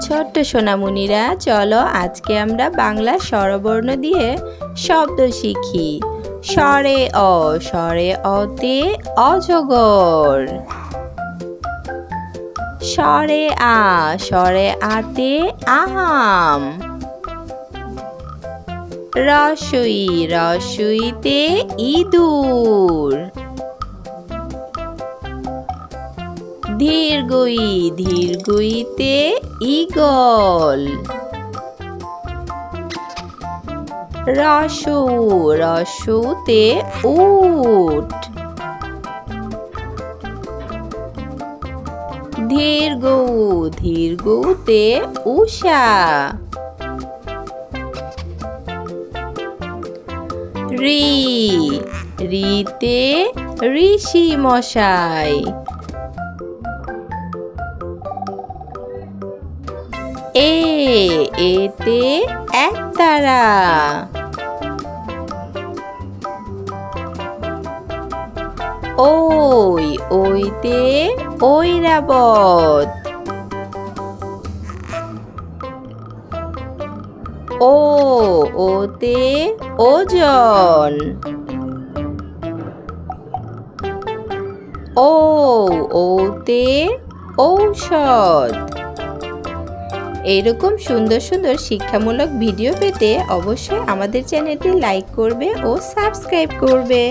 ছোট্ট সোনামুনিরা চলো আজকে আমরা বাংলা স্বরবর্ণ দিয়ে শব্দ শিখি। স্বরে অ, স্বরে অতে অজগর। স্বরে আ, স্বরে আতে আম রসুই, রসুইতে ইঁদুর। ধীরগুই ধীরগুইতে ইগল রসু রসুতে উট। ধীরগু ধীরগুতে উষা। রি রিতে ঋষি মশাই। এতে একতারা ওই ওইতে ঐরাবত। ও ওতে ওজন। ও ওতে ঔষধ। এইরকম সুন্দর সুন্দর শিক্ষামূলক ভিডিও পেতে অবশ্যই আমাদের চ্যানেলটি লাইক করবে ও সাবস্ক্রাইব করবে।